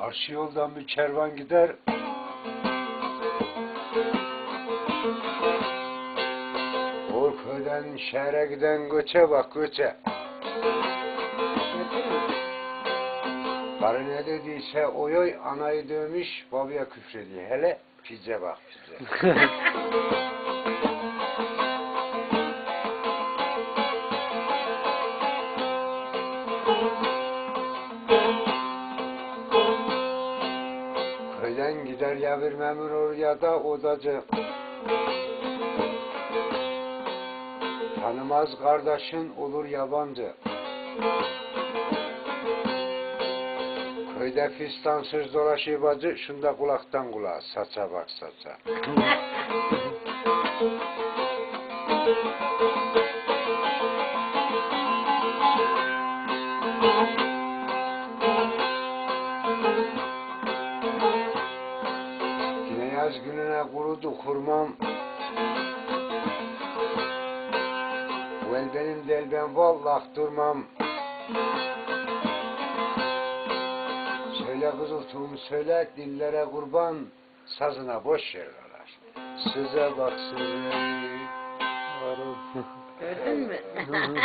Karşı yoldan bir kervan gider. O köyden şehre giden göçe bak göçe. Karı ne dediyse oy oy anayı dövmüş babaya küfrediyor. Hele pize bak pize. Köyden gider ya bir memur olur ya da odacı. Tanımaz kardeşin olur yabancı. Köyde fistansız dolaşıyor bacı, şunda kulaktan kulağa, saça bak saça. Yine yaz gününe kurudu kurmam. Bu el benim del ben vallah durmam. Söyle kızıltuğum söyle dillere kurban sazına boş yer kalar. Size bak size. Gördün mü?